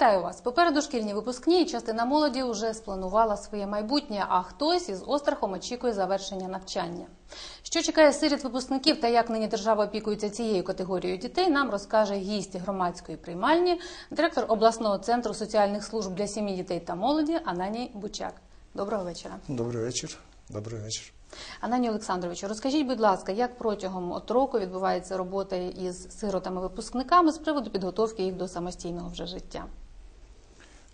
Вітаю вас. Попереду шкільні випускні. і Частина молоді вже спланувала своє майбутнє, а хтось із острахом очікує завершення навчання. Що чекає сиріт випускників та як нині держава опікується цією категорією дітей, нам розкаже гість громадської приймальні, директор обласного центру соціальних служб для сім'ї дітей та молоді Ананій Бучак. Доброго вечора. Добрий вечір. Добрий вечір. Ананію Олександровичу, розкажіть, будь ласка, як протягом от року відбувається робота із сиротами-випускниками з приводу підготовки їх до самостійного вже життя?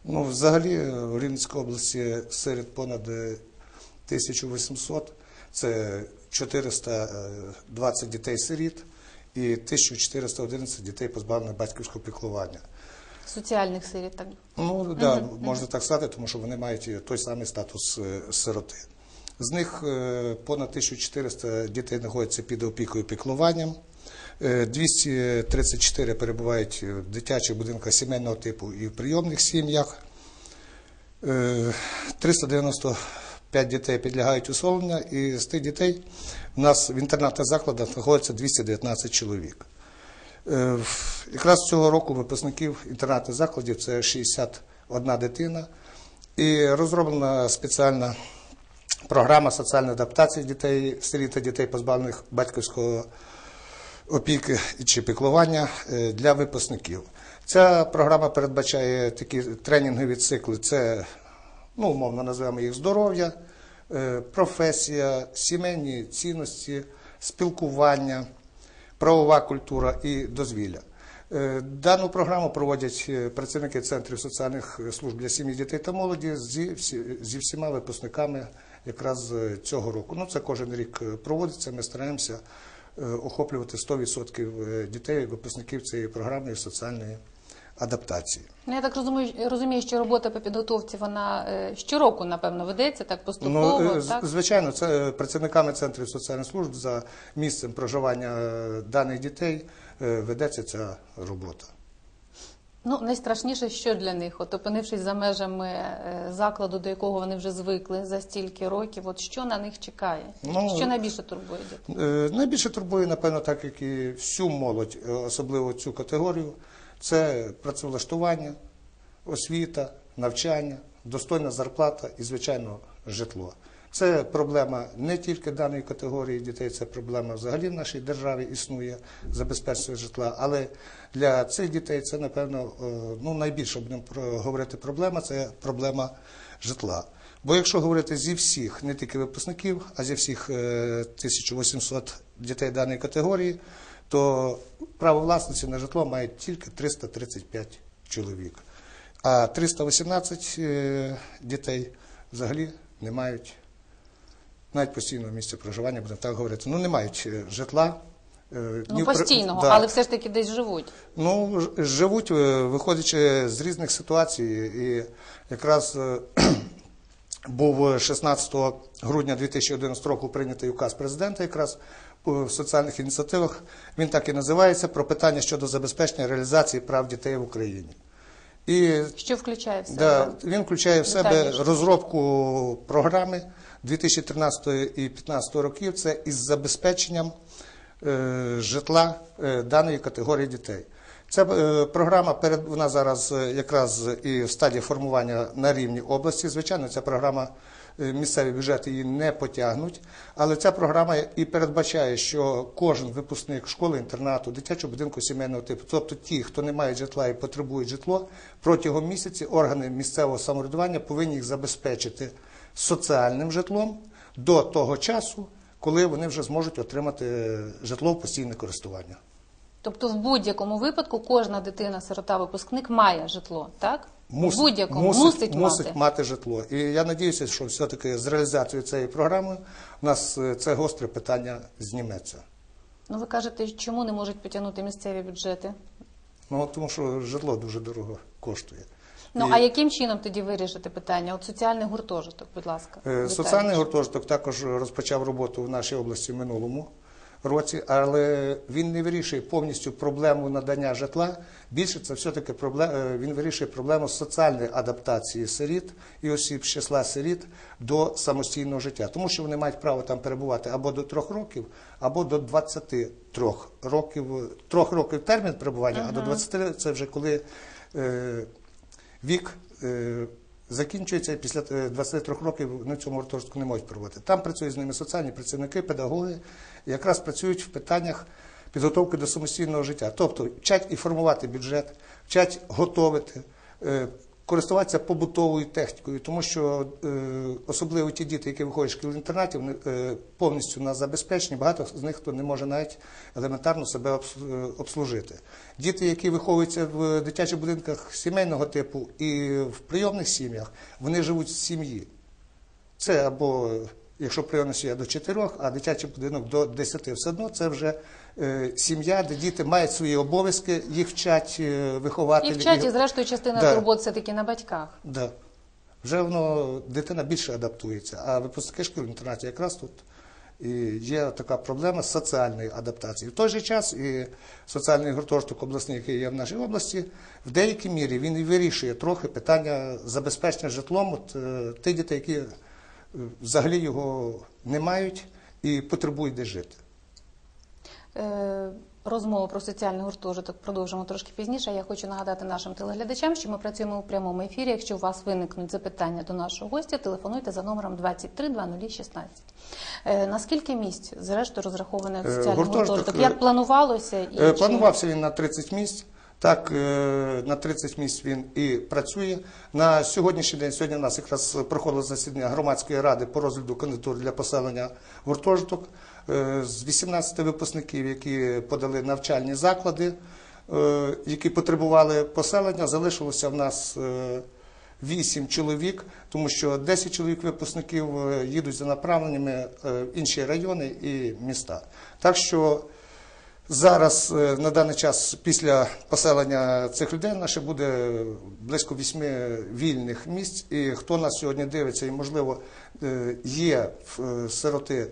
Ну, взагалі, в Рівненській області серед понад е, 1800 це 420 дітей-сиріт і 1411 дітей позбавлених батьківського піклування. Соціальних сиріт, так? Ну, да, можна так сказати, тому що вони мають той самий статус е, сироти. З них е, понад 1400 дітей знаходяться під опікою піклуванням. Е, 234 перебувають в дитячих будинках сімейного типу і в прийомних сім'ях. Е, 395 дітей підлягають усиленню, і з тих дітей в нас в інтернатних закладах знаходиться 219 чоловік. Е, Якраз цього року випускників інтернатних закладів це 61 дитина. І розроблена спеціальна програма соціальної адаптації дітей, сиріт та дітей, позбавлених батьківського опіки чи піклування е, для випускників. Ця програма передбачає такі тренінгові цикли. Це, ну, умовно називаємо їх здоров'я, е, професія, сімейні цінності, спілкування, правова культура і дозвілля. Е, Дану програму проводять працівники центрів соціальних служб для сім'ї, дітей та молоді зі, зі всіма випускниками якраз цього року. Ну, це кожен рік проводиться. Ми стараємося охоплювати 100% е, дітей, випускників цієї програмної соціальної адаптації. Ну, я так розумію, розумію, що робота по підготовці вона е, щороку, напевно, ведеться так поступово. Ну, е, так? звичайно, це е, працівниками центрів соціальних служб за місцем проживання е, даних дітей е, ведеться ця робота. Ну, найстрашніше, що для них, от опинившись за межами е, закладу, до якого вони вже звикли за стільки років, от що на них чекає? Ну, що найбільше турбує дітей? Е, Найбільше турбує, напевно, так як і всю молодь, е, особливо цю категорію, це працевлаштування, освіта, навчання, достойна зарплата і, звичайно, житло. Це проблема не тільки даної категорії дітей, це проблема взагалі в нашій державі існує забезпечення житла. Але для цих дітей це, напевно, е, ну, найбільше будемо говорити проблема це проблема житла. Бо якщо говорити зі всіх, не тільки випускників, а зі всіх е, 1800 дітей даної категорії, то право власності на житло мають тільки 335 чоловік. А 318 е, дітей взагалі не мають навіть постійного місця проживання, будемо так говорити. Ну, не мають е, житла. е, Ну, постійного, да. але все ж таки десь живуть. Ну, живуть, е, виходячи з різних ситуацій. І якраз був 16 грудня 2011 року прийнятий указ президента якраз в соціальних ініціативах. Він так і називається про питання щодо забезпечення реалізації прав дітей в Україні. І Що включає в себе? Да, він включає в себе Детальніше. розробку програми 2013 і 2015 років. Це із забезпеченням е, житла е, даної категорії дітей. Ця е, програма вона зараз якраз і в стадії формування на рівні області. Звичайно, ця програма місцеві бюджети її не потягнуть, але ця програма і передбачає, що кожен випускник школи, інтернату, дитячого будинку сімейного типу, тобто ті, хто не мають житла і потребують житло, протягом місяці органи місцевого самоврядування повинні їх забезпечити соціальним житлом до того часу, коли вони вже зможуть отримати е, житло в постійне користування. Тобто, в будь-якому випадку кожна дитина, сирота, випускник має житло, так? Мусить, будь-якому мусить, мусить, мати. житло. І я надіюся, що все-таки з реалізацією цієї програми у нас е, це гостре питання зніметься. Ну, ви кажете, чому не можуть потягнути місцеві бюджети? Ну, тому що житло дуже дорого коштує. Ну, І, а яким чином тоді вирішити питання? От соціальний гуртожиток, будь ласка. е, детальніше. Соціальний гуртожиток також розпочав роботу в нашій області в минулому році, але він не вирішує повністю проблему надання житла. Більше це все-таки проблема, він вирішує проблему соціальної адаптації сиріт і осіб з числа сиріт до самостійного життя, тому що вони мають право там перебувати або до трьох років, або до 23 років. Трьох років термін перебування, а до 20 це вже коли е, вік е, закінчується після е, 23 років на цьому гуртожитку не можуть проводити. Там працюють з ними соціальні працівники, педагоги, якраз працюють в питаннях підготовки до самостійного життя. Тобто вчать і формувати бюджет, вчать готовити, е, користуватися побутовою технікою, тому що е, особливо ті діти, які виходять з шкіл інтернатів, вони е, повністю на забезпеченні, багато з них хто не може навіть елементарно себе е, обслужити. Діти, які виховуються в дитячих будинках сімейного типу і в прийомних сім'ях, вони живуть в сім'ї. Це або якщо прийомна сім'я до 4, а дитячий будинок до 10. Все одно це вже е, сім'я, де діти мають свої обов'язки, їх вчать е, вихователі. І вчать, і зрештою частина Да. турбот все-таки на батьках. Да. Вже воно дитина більше адаптується. А випускники шкіл інтернатів якраз тут і є така проблема з соціальної адаптації. В той же час і соціальний гуртожиток обласний, який є в нашій області, в деякій мірі він і вирішує трохи питання забезпечення житлом от, е, тих дітей, які взагалі його не мають і потребують де жити. Е, Розмову про соціальний гуртожиток продовжимо трошки пізніше. Я хочу нагадати нашим телеглядачам, що ми працюємо у прямому ефірі. Якщо у вас виникнуть запитання до нашого гостя, телефонуйте за номером 23 2016. Е, на скільки місць, зрештою, розрахований Е, соціальний гуртожиток, гуртожиток? е, Як планувалося? І Е, Планувався він на 30 місць. Так, е, на 30 місць він і працює. На сьогоднішній день, сьогодні у нас якраз проходило засідання громадської ради по розгляду кандидатур для поселення гуртожиток. Е, З 18 випускників, які подали навчальні заклади, е, які потребували поселення, залишилося в нас е, 8 чоловік, тому що 10 чоловік випускників їдуть за направленнями в інші райони і міста. Так що Зараз е, на даний час після поселення цих людей наше буде близько вісьми вільних місць. І хто нас сьогодні дивиться, і можливо е, є в е, сироти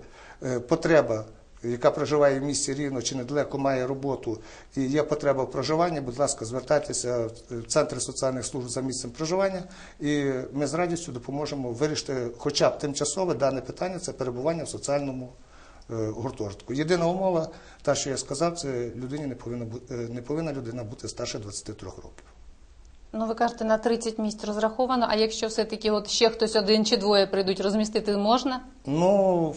потреба, яка проживає в місті рівно чи недалеко має роботу, і є потреба в проживанні, будь ласка, звертайтеся в центри соціальних служб за місцем проживання, і ми з радістю допоможемо вирішити хоча б тимчасове дане питання це перебування в соціальному гуртожитку. Єдина умова, та що я сказав, це людині не повинна е, не повинна людина бути старше 23 років. Ну, ви кажете, на 30 місць розраховано, а якщо все-таки от ще хтось один чи двоє прийдуть, розмістити можна? Ну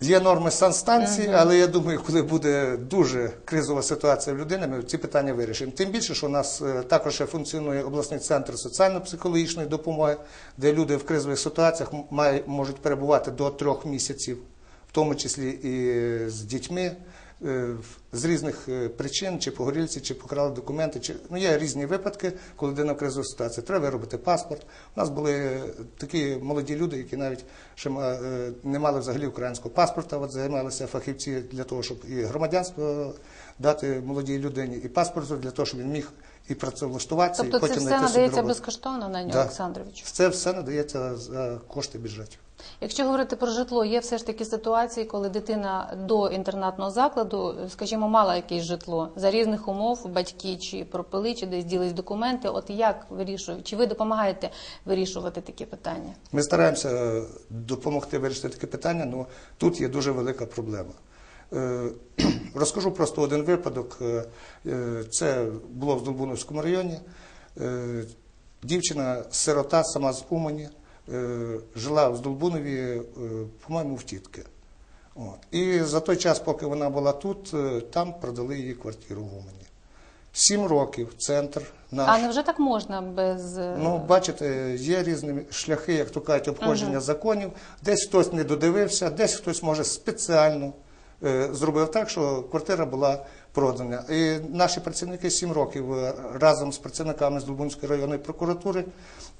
є норми санстанції, але я думаю, коли буде дуже кризова ситуація в людини, ми ці питання вирішимо. Тим більше, що у нас е, також ще функціонує обласний центр соціально-психологічної допомоги, де люди в кризових ситуаціях можуть перебувати до трьох місяців, в тому числі і з дітьми. е, З різних е, причин, чи погорільці, чи покрали документи, чи ну є різні випадки, коли людина в кризовій ситуації. Треба виробити паспорт. У нас були такі молоді люди, які навіть ще е, не мали взагалі українського паспорта. От займалися фахівці для того, щоб і громадянство дати молодій людині, і паспорт для того, щоб він міг і працевлаштуватися, Тобто і це потім все надається безкоштовно на Да. Олександровичу? Це все надається за кошти бюджетів. Якщо говорити про житло, є все ж таки ситуації, коли дитина до інтернатного закладу, скажімо, мала якесь житло за різних умов, батьки чи пропили, чи десь ділись документи. От як вирішують? Чи ви допомагаєте вирішувати такі питання? Ми стараємося е, допомогти вирішити таке питання, але тут є дуже велика проблема. Е, Розкажу просто один випадок. Е, Це було в Долбуновському районі. Дівчина сирота, сама з Умані, жила в Здолбунові, е, по-моєму, в тітки. От. І за той час, поки вона була тут, е, там продали її квартиру в Умані. Сім років центр наш. А невже так можна без е, Ну, бачите, є різні шляхи, як то кажуть, обходження законів. Десь хтось не додивився, десь хтось може спеціально е, зробив так, що квартира була продана. І наші працівники сім років е, разом з працівниками з Дубунської районної прокуратури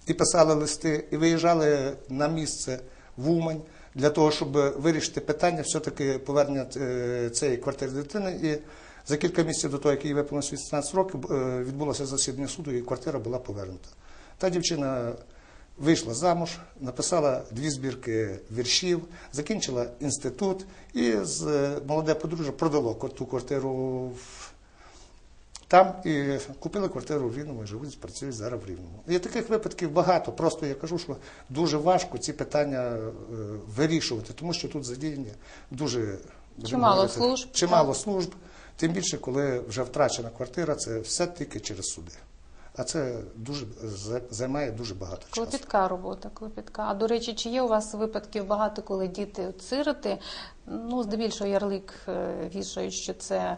і писали листи, і виїжджали на місце в Умань для того, щоб вирішити питання все-таки повернення е, цієї квартири дитини. І за кілька місяців до того, як їй виповнилось 18 років, е, відбулося засідання суду, і квартира була повернута. Та дівчина вийшла замуж, написала дві збірки віршів, закінчила інститут і з е, молоде подружжя продало ту квартиру в- там і купили квартиру в Рівному і живуть, працюють зараз в Рівному. І таких випадків багато. Просто я кажу, що дуже важко ці питання е, вирішувати, тому що тут задіяні дуже Чимало служб, Чимало служб. Тим більше, коли вже втрачена квартира, це все тільки через суди. А це дуже займає дуже багато часу. Клопітка робота, клопітка. А до речі, чи є у вас випадків багато, коли діти от сироти, ну здебільшого ярлик е, вішають, що це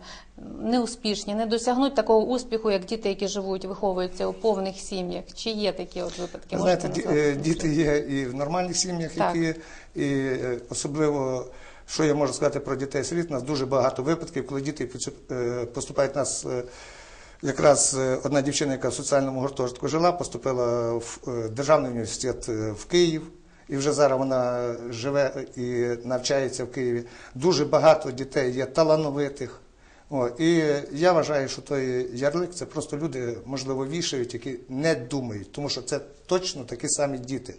неуспішні, не досягнуть такого успіху, як діти, які живуть, виховуються у повних сім'ях. Чи є такі от випадки? Знаєте, назвати? е, діти є і в нормальних сім'ях, Так. які і е, особливо, що я можу сказати про дітей сиріт, у нас дуже багато випадків, коли діти поступають нас. Якраз е, одна дівчина, яка в соціальному гуртожитку жила, поступила в е, державний університет е, в Київ. І вже зараз вона живе і навчається в Києві. Дуже багато дітей є талановитих. О, і я вважаю, що той ярлик це просто люди, можливо, вішають, які не думають, тому що це точно такі самі діти.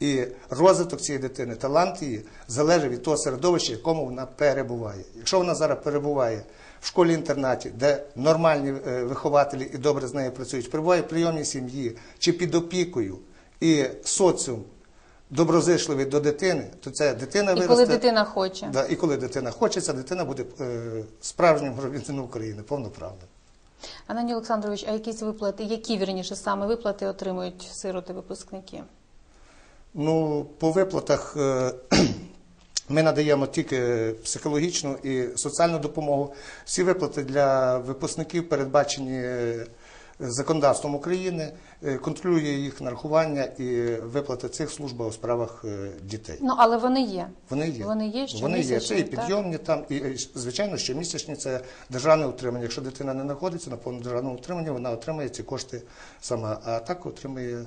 І розвиток цієї дитини, талант її залежить від того середовища, в якому вона перебуває. Якщо вона зараз перебуває в школі-інтернаті, де нормальні е, вихователі і добре з нею працюють, перебуває в прийомній сім'ї чи під опікою, і соціум доброзичливий до дитини, то ця дитина І коли дитина хоче. Да, і коли дитина хоче, ця дитина буде е, справжнім громадянином України, повноправним. Ананій Олександрович, а якісь виплати, які вірніше саме виплати отримують сироти-випускники? Ну, по виплатах е, ми надаємо тільки психологічну і соціальну допомогу. Всі виплати для випускників передбачені е, законодавством України, е, контролює їх нарахування і виплати цих служба у справах е, дітей. Ну але вони є. Вони є. Вони є Вони є. Це і щомісячні, так? підйомні там, і звичайно, щомісячні це державне утримання. Якщо дитина не знаходиться на повному державному утриманні, вона отримає ці кошти сама. А так отримує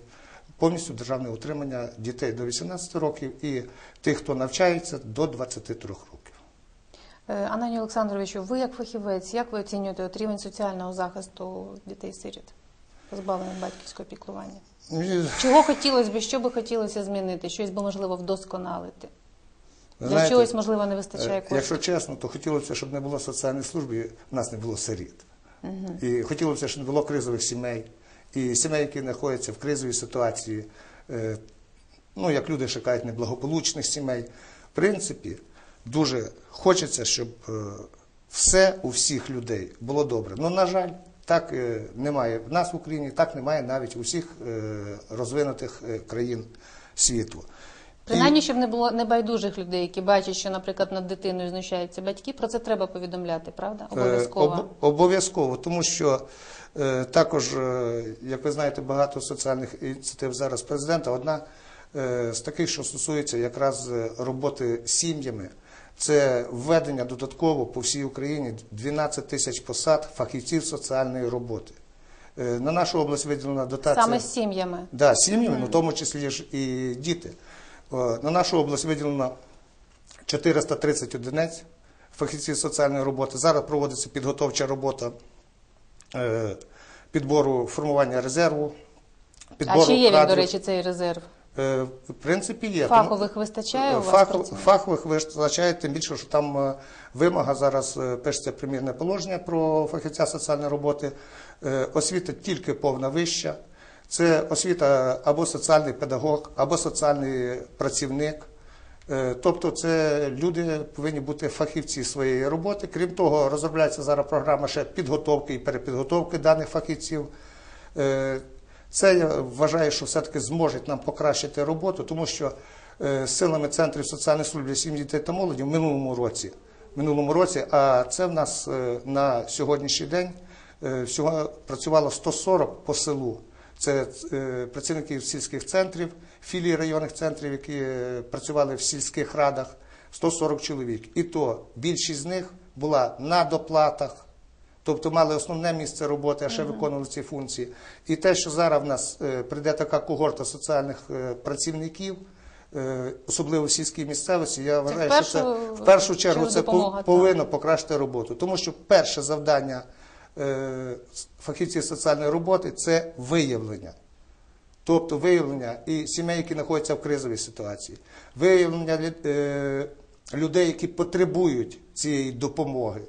повністю державне утримання дітей до 18 років і тих, хто навчається до 23 років. Е, Ананію Олександровичу, ви як фахівець, як ви оцінюєте от рівень соціального захисту дітей-сиріт, позбавлених батьківського піклування? Чого хотілося б, що би хотілося змінити, щось би можливо вдосконалити? Для знаєте, чогось, можливо, не вистачає Е, коштів. Якщо чесно, то хотілося, щоб не було соціальної служби, в нас не було сиріт. І хотілося, щоб не було кризових сімей. І сімей, які знаходяться в кризовій ситуації, е, ну, як люди шукають неблагополучних сімей. В принципі, дуже хочеться, щоб е, все у всіх людей було добре. Ну, на жаль, так е, немає в нас в Україні, так немає навіть у всіх розвинутих країн світу. Принаймні, щоб не було небайдужих людей, які бачать, що, наприклад, над дитиною знущаються батьки, про це треба повідомляти, правда? Обов'язково. об- обов'язково, тому що також, е, як ви знаєте, багато соціальних ініціатив зараз президента. Одна е, з таких, що стосується якраз е, роботи з сім'ями, це введення додатково по всій Україні 12 тисяч посад фахівців соціальної роботи. Е, на нашу область виділена дотація. Саме з сім'ями. Да, сім'ями, ну, в тому числі ж і діти. На нашу область виділено 430 одиниць фахівців соціальної роботи. Зараз проводиться підготовча робота е, підбору формування резерву. Підбору А чи є він, кадрів. до речі, цей резерв? Е, В принципі, є. Фахових вистачає у вас? Фах- працівників? фахових вистачає, тим більше, що там е, вимога зараз е, пишеться примірне положення про фахівця соціальної роботи. Е, Освіта тільки повна вища. Це освіта або соціальний педагог, або соціальний працівник. Е, Тобто це люди повинні бути фахівці своєї роботи. Крім того, розробляється зараз програма ще підготовки і перепідготовки даних фахівців. Е, Це я вважаю, що все-таки зможе нам покращити роботу, тому що е, силами центрів соціальної служби сім'ї дітей та молоді в минулому році, минулому році, а це в нас на сьогоднішній день всього працювало 140 по селу. Це працівники сільських центрів, філії районних центрів, які е, працювали в сільських радах, 140 чоловік. І то більшість з них була на доплатах, тобто мали основне місце роботи, а ще виконували ці функції. І те, що зараз в нас е, прийде така когорта соціальних е, працівників, особливо в сільській місцевості, я вважаю, що це в першу чергу це допомога, пов- повинно покращити роботу. Тому що перше завдання е, фахівців соціальної роботи це виявлення. Тобто виявлення і сімей, які знаходяться в кризовій ситуації, виявлення е, людей, які потребують цієї допомоги.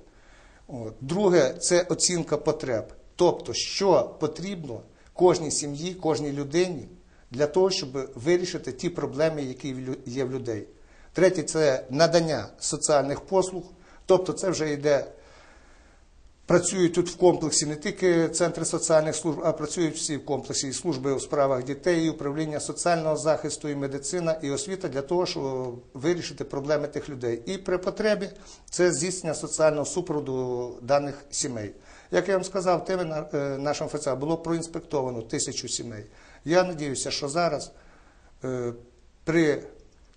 Друге це оцінка потреб. Тобто, що потрібно кожній сім'ї, кожній людині для того, щоб вирішити ті проблеми, які є в людей. Третє це надання соціальних послуг. Тобто, це вже йде Працюють тут в комплексі не тільки центри соціальних служб, а працюють всі в комплексі і служби у справах дітей, і управління соціального захисту, і медицина, і освіта для того, щоб вирішити проблеми тих людей. І при потребі це здійснення соціального супроводу даних сімей. Як я вам сказав, теми е, нашого ФЦА було проінспектовано тисячу сімей. Я надіюся, що зараз е, при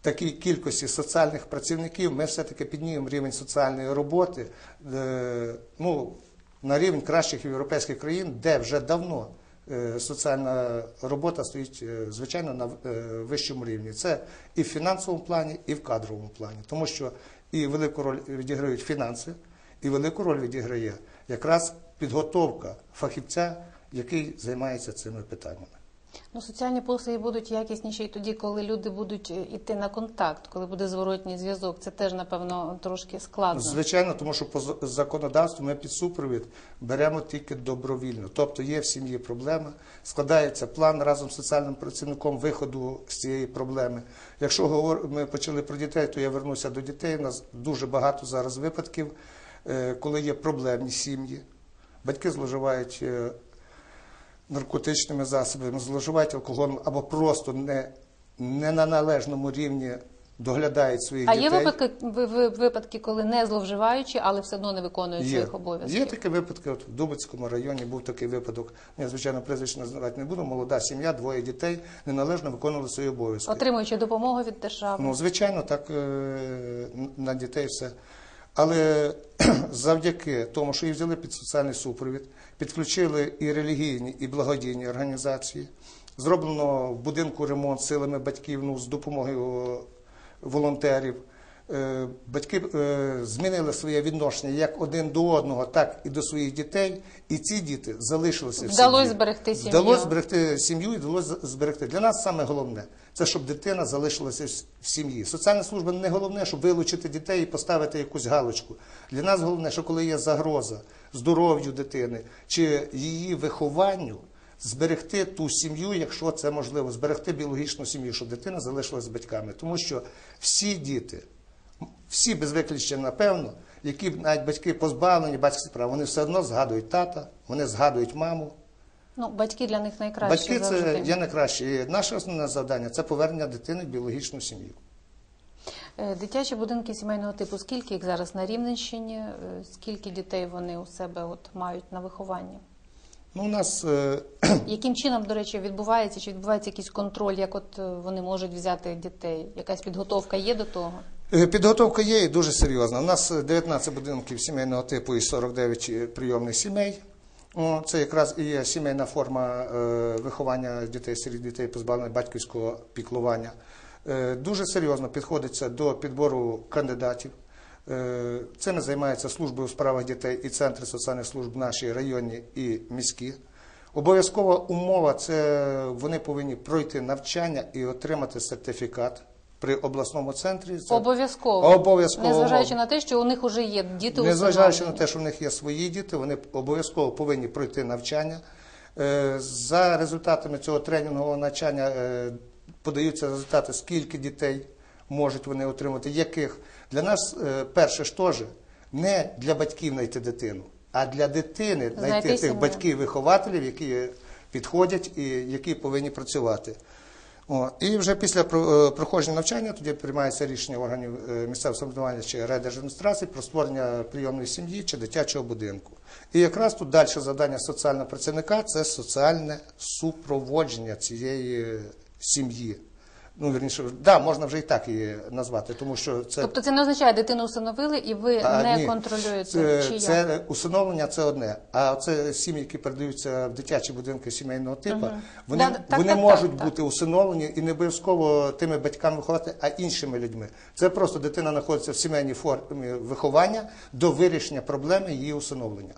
такій кількості соціальних працівників ми все-таки піднімемо рівень соціальної роботи е, ну, на рівень кращих європейських країн, де вже давно е, соціальна робота стоїть, е, звичайно, на вищому рівні. Це і в фінансовому плані, і в кадровому плані. Тому що і велику роль відіграють фінанси, і велику роль відіграє якраз підготовка фахівця, який займається цими питаннями. Ну, соціальні послуги будуть якісніші і тоді, коли люди будуть е, йти на контакт, коли буде зворотній зв'язок. Це теж, напевно, трошки складно. Звичайно, тому що по законодавству ми під супровід беремо тільки добровільно. Тобто є в сім'ї проблема, складається план разом з соціальним працівником виходу з цієї проблеми. Якщо ми почали про дітей, то я вернуся до дітей. У нас дуже багато зараз випадків, е, коли є проблемні сім'ї. Батьки зловживають е, наркотичними засобами, зловживають алкоголем або просто не, не на належному рівні доглядають своїх А дітей. є випадки, ви- ви- випадки, коли не зловживаючи, але все одно не виконують своїх обов'язків. Є такі випадки. От в Дубицькому районі був такий випадок. Я звичайно прізвище називати не буду. Молода сім'я, двоє дітей неналежно виконували свої обов'язки. Отримуючи допомогу від держави. Ну, звичайно, так е, на дітей все. Але завдяки тому, що її взяли під соціальний супровід, підключили і релігійні, і благодійні організації. Зроблено в будинку ремонт силами батьків ну, з допомогою волонтерів. Е, Батьки е, змінили своє відношення як один до одного, так і до своїх дітей. І ці діти залишилися в Вдалося зберегти сім'ю. Вдалося зберегти сім'ю і вдалося зберегти. Для нас саме головне це щоб дитина залишилася в сім'ї. Соціальна служба не головне, щоб вилучити дітей і поставити якусь галочку. Для нас головне, що коли є загроза здоров'ю дитини чи її вихованню, зберегти ту сім'ю, якщо це можливо, зберегти біологічну сім'ю, щоб дитина залишилася з батьками. Тому що всі діти, всі без виключення, напевно, які навіть батьки позбавлені батьківських прав, вони все одно згадують тата, вони згадують маму. Ну, батьки для них найкраще Батьки завжди. це є найкраще. І наше основне завдання це повернення дитини в біологічну сім'ю. Е, Дитячі будинки сімейного типу, скільки їх зараз на Рівненщині, Е, скільки дітей вони у себе от мають на вихованні? Ну, у нас е, Яким чином, до речі, відбувається? Чи відбувається якийсь контроль, як от вони можуть взяти дітей? Якась підготовка є до того? Е, підготовка є і дуже серйозна. У нас е, 19 будинків сімейного типу і 49 прийомних сімей. Це якраз і є сімейна форма е, виховання дітей, серед дітей, позбавлених батьківського піклування. Е, Дуже серйозно підходиться до підбору кандидатів. Е, Цим займається служба у справах дітей і центри соціальних служб наші районні і міські. Обов'язкова умова це вони повинні пройти навчання і отримати сертифікат при обласному центрі. Це Обов'язково. Обов'язково. Незважаючи на те, що у них вже є діти Незважаючи на те, що в них є свої діти, вони обов'язково повинні пройти навчання. Е, За результатами цього тренінгового навчання е, подаються результати, скільки дітей можуть вони отримати, яких. Для нас е, перше ж теж не для батьків знайти дитину, а для дитини Знайти тих батьків-вихователів, які підходять і які повинні працювати. О, і вже після е, проходження навчання тоді приймається рішення органів е, місцевого самоврядування чи райдержадміністрації про створення прийомної сім'ї чи дитячого будинку. І якраз тут далі завдання соціального працівника це соціальне супроводження цієї сім'ї. Ну, вірніше, да, можна вже і так її назвати, тому що це Тобто це не означає, дитину усиновили і ви а, не ні. контролюєте. Це, чи як? це усиновлення це одне. А це сім'ї, які передаються в дитячі будинки сімейного типу, вони, Да, так, вони так, можуть так, так. бути усиновлені і не обов'язково тими батьками виховати, а іншими людьми. Це просто дитина знаходиться в сімейній формі виховання до вирішення проблеми її усиновлення.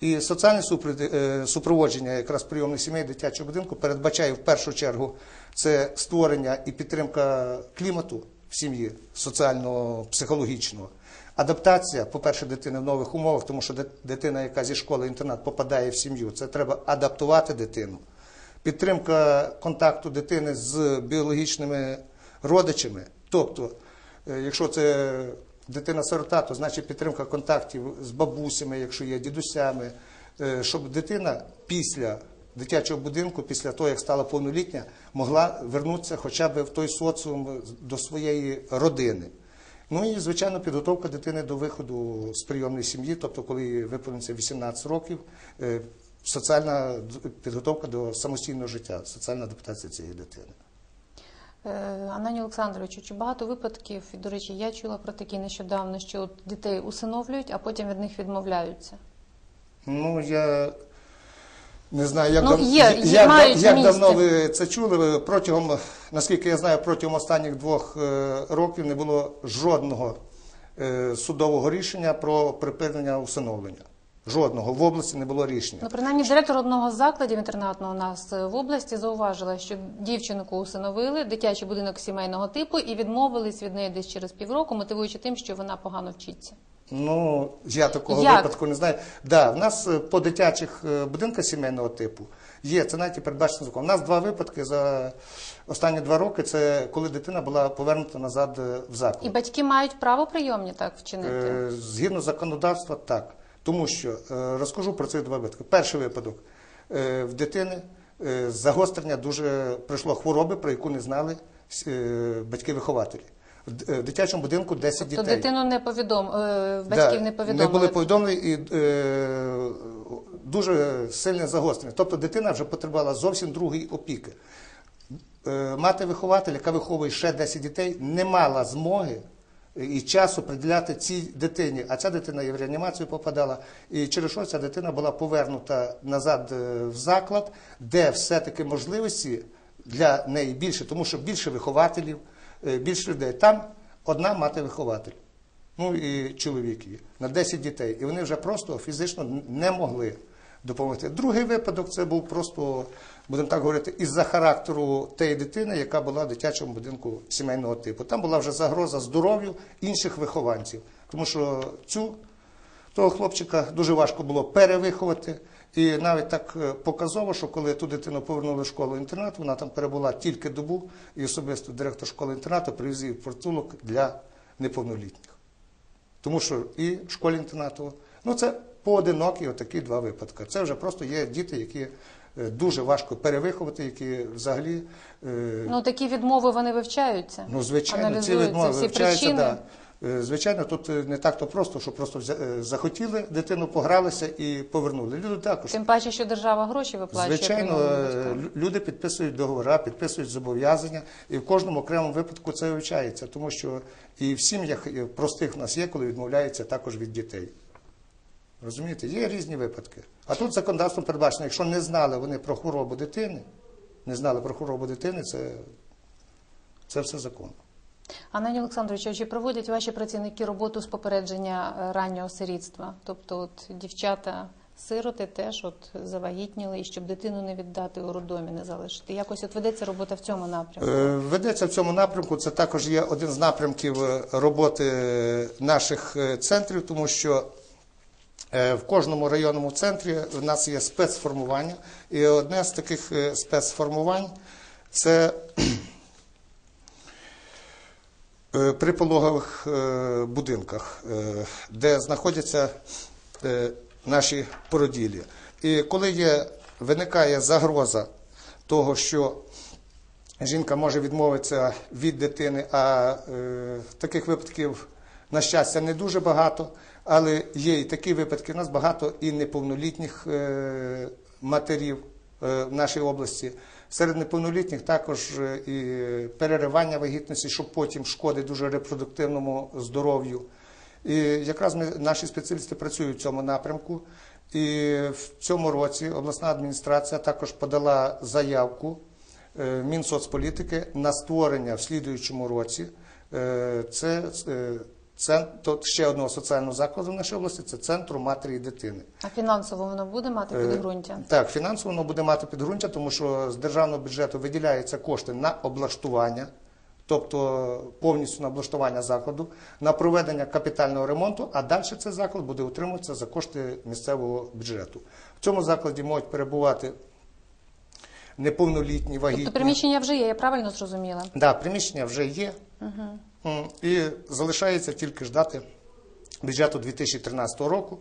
І соціальне е, супроводження якраз прийомних сімей дитячого будинку передбачає в першу чергу це створення і підтримка клімату в сім'ї соціального, психологічного. Адаптація, по-перше, дитини в нових умовах, тому що дитина, яка зі школи інтернат попадає в сім'ю, це треба адаптувати дитину. Підтримка контакту дитини з біологічними родичами. Тобто, е, якщо це дитина-сирота, то значить підтримка контактів з бабусями, якщо є дідусями, е, щоб дитина після дитячого будинку, після того, як стала повнолітня, могла вернутися хоча б в той соціум до своєї родини. Ну і, звичайно, підготовка дитини до виходу з прийомної сім'ї, тобто, коли виповниться 18 років, е, соціальна підготовка до самостійного життя, соціальна адаптація цієї дитини. Е, Анані Олександровичу, чи багато випадків, і, до речі, я чула про такі нещодавно, що от дітей усиновлюють, а потім від них відмовляються. Ну, я не знаю, як, Ну, дав- є, є, як, мають як давно ви це чули. Протягом, наскільки я знаю, протягом останніх двох е, років не було жодного е, судового рішення про припинення усиновлення. Жодного в області не було рішення. Ну, принаймні, директор одного з закладів інтернатного у нас е, в області зауважила, що дівчинку усиновили, дитячий будинок сімейного типу, і відмовились від неї десь через півроку, мотивуючи тим, що вона погано вчиться. Ну, я такого Як? випадку не знаю. Да, в нас е, по дитячих е, будинках сімейного типу є, це навіть передбачено законом. У нас два випадки за останні два роки. Це коли дитина була повернута назад в заклад. І батьки мають право прийомні так вчинити. Е, Згідно законодавства, так. Тому що е, розкажу про ці два випадки. Перший випадок Е, в дитини е, загострення дуже прийшло хвороби, про яку не знали батьки-вихователі. В дитячому будинку 10 Тобто дітей. дитину не повідом, батьків Да, не повідомили. Не були повідомлені і е, дуже сильне загострення. Тобто дитина вже потребувала зовсім другої опіки. Е, мати вихователь, яка виховує ще 10 дітей, не мала змоги і часу приділяти цій дитині. А ця дитина і в реанімацію попадала. І через що ця дитина була повернута назад е, в заклад, де все-таки можливості для неї більше, тому що більше вихователів, е, більше людей. Там одна мати-вихователь. Ну і чоловік її, на 10 дітей. І вони вже просто фізично не могли допомогти. Другий випадок це був просто, будемо так говорити, із-за характеру тієї дитини, яка була в дитячому будинку сімейного типу. Там була вже загроза здоров'ю інших вихованців. Тому що цю того хлопчика дуже важко було перевиховати. І навіть так е, показово, що коли ту дитину повернули в школу інтернат, вона там перебула тільки добу, і особисто директор школи інтернату привіз її в притулок для неповнолітніх. Тому що і в школі інтернату, ну це поодинокі отакі два випадки. Це вже просто є діти, які е, дуже важко перевиховати, які взагалі. е, Ну такі відмови вони вивчаються. Ну, звичайно, ці відмови всі вивчаються. причини. Да. Е, Звичайно, тут не так то просто, що просто захотіли дитину, погралися і повернули. Люди також. Тим паче, що держава гроші виплачує. Звичайно, люди підписують договори, підписують зобов'язання, і в кожному окремому випадку це вивчається, тому що і в сім'ях простих в нас є, коли відмовляються також від дітей. Розумієте, є різні випадки. А тут законодавством передбачено, якщо не знали вони про хворобу дитини, не знали про хворобу дитини, це, це все законно. Анані Олександровичу, чи проводять ваші працівники роботу з попередження е, раннього сирітства? Тобто, от дівчата. Сироти теж от завагітніли, і щоб дитину не віддати у роддомі, не залишити. Якось от ведеться робота в цьому напрямку. Е, Ведеться в цьому напрямку. Це також є один з напрямків е, роботи наших центрів, тому що в кожному районному центрі в нас є спецформування, і одне з таких е, спецформувань це е, при пологових е, будинках, е, де знаходяться е, наші породілі. І коли є, виникає загроза того, що жінка може відмовитися від дитини, а е, таких випадків, на щастя, не дуже багато, але є і такі випадки. У нас багато і неповнолітніх е, матерів е, в нашій області. Серед неповнолітніх також е, і переривання вагітності, що потім шкодить дуже репродуктивному здоров'ю. І якраз ми, наші спеціалісти працюють в цьому напрямку. І в цьому році обласна адміністрація також подала заявку Мінсоцполітики на створення в слідуючому році. Це цен- тут ще одного соціального закладу в нашій області це центру матері і дитини. А фінансово воно буде мати Е, підґрунтя? Так, фінансово воно буде мати підґрунтя, тому що з державного бюджету виділяються кошти на облаштування, тобто повністю на облаштування закладу, на проведення капітального ремонту, а далі цей заклад буде утримуватися за кошти місцевого бюджету. В цьому закладі можуть перебувати неповнолітні, вагітні. Тобто приміщення вже є, я правильно зрозуміла? Да, приміщення вже є. М, І залишається тільки ждати бюджету 2013 року.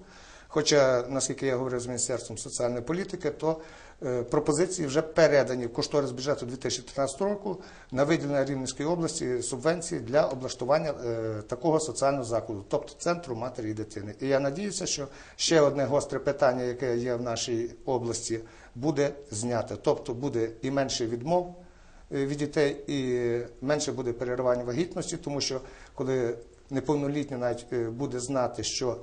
Хоча, наскільки я говорив з Міністерством соціальної політики, то е, пропозиції вже передані в кошторис бюджету 2013 року на виділення Рівненської області субвенції для облаштування е, такого соціального закладу, тобто центру матері і дитини. І я надіюся, що ще одне гостре питання, яке є в нашій області, буде знято. Тобто буде і менше відмов від дітей, і менше буде переривання вагітності, тому що коли неповнолітня навіть е, буде знати, що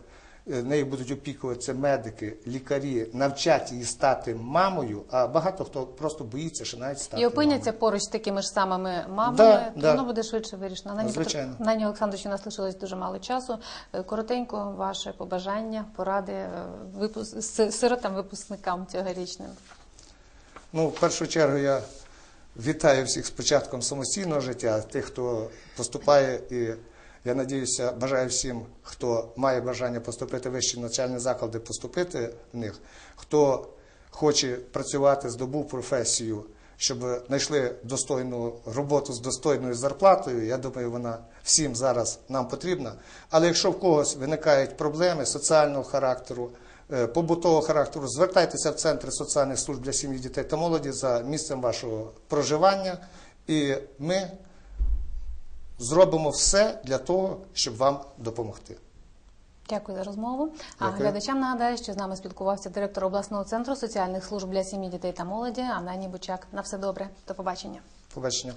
е, нею будуть опікуватися медики, лікарі, навчать її стати мамою, а багато хто просто боїться, що навіть стати І опиняться мамою. поруч з такими ж самими мамами, Да, то да. воно буде швидше вирішено. Нані, Звичайно. Нані Олександрович, у нас лишилось дуже мало часу. Е, Коротенько, ваше побажання, поради е, випуск... с- сиротам-випускникам цьогорічним. Ну, в першу чергу я вітаю всіх з початком самостійного життя, тих, хто поступає, і я надіюся, бажаю всім, хто має бажання поступити в вищі навчальні заклади, поступити в них, хто хоче працювати, здобув професію, щоб знайшли достойну роботу з достойною зарплатою. Я думаю, вона всім зараз нам потрібна. Але якщо в когось виникають проблеми соціального характеру, побутового характеру, звертайтеся в центри соціальних служб для сім'ї, дітей та молоді за місцем вашого проживання, і ми зробимо все для того, щоб вам допомогти. Дякую за розмову. А Дякую. глядачам нагадаю, що з нами спілкувався директор обласного центру соціальних служб для сім'ї, дітей та молоді Анна Бучак. На все добре. До побачення. Побачення.